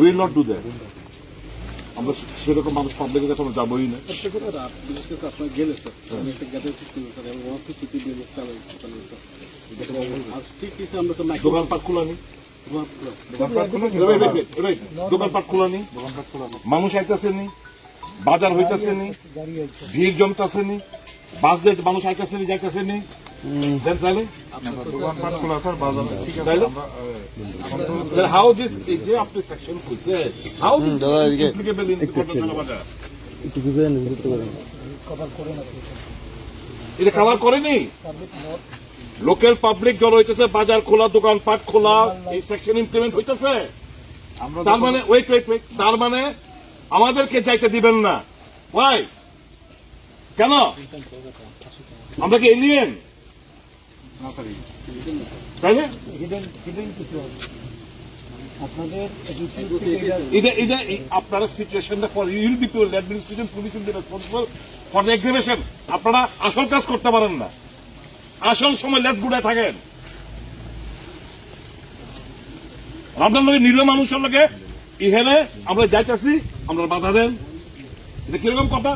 Will not do that আমরা সেরকম মানুষ পাবলিকের কাছে আমরা যাবোই না। গেলে ঠিক কিছু আমরা তো খোলা নেই. দোকানপাট খোলা নেই। মানুষ আইতেছে নি, বাজার হইতেছে নি, ভিড় জমতেছে নি, বাস দিয়ে মানুষ আইতেছে নি, যাইতেছে নি। এটা কাভার করেনি? লোকাল পাবলিক জড় হইতেছে বাজার খোলা দোকানপাট খোলা এই সেকশন ইমপ্লিমেন্ট হইতেছে? তার মানে ওয়েট ওয়েট ওয়েট তার মানে আমাদেরকে যাইতে দিবেন না। ওয়াই কেন? আমরা কি এলিয়েন না স্যার তাইলে হিডেন হিডেন কিছু আছে। আপনাদের এটা এটা আপনারা সিচুয়েশনটা for you'll be tool administration police will be responsible for the exhibition আপনারা আসল কাজ করতে পারেন না। আসল সময় লেট গুড়ায় থাকেন। আপনার লোকে নিরীহ মানুষের লোকে ইহেনে আমরা যাইতেছি আমরা বাধা দেন। এটা কীরকম কথা?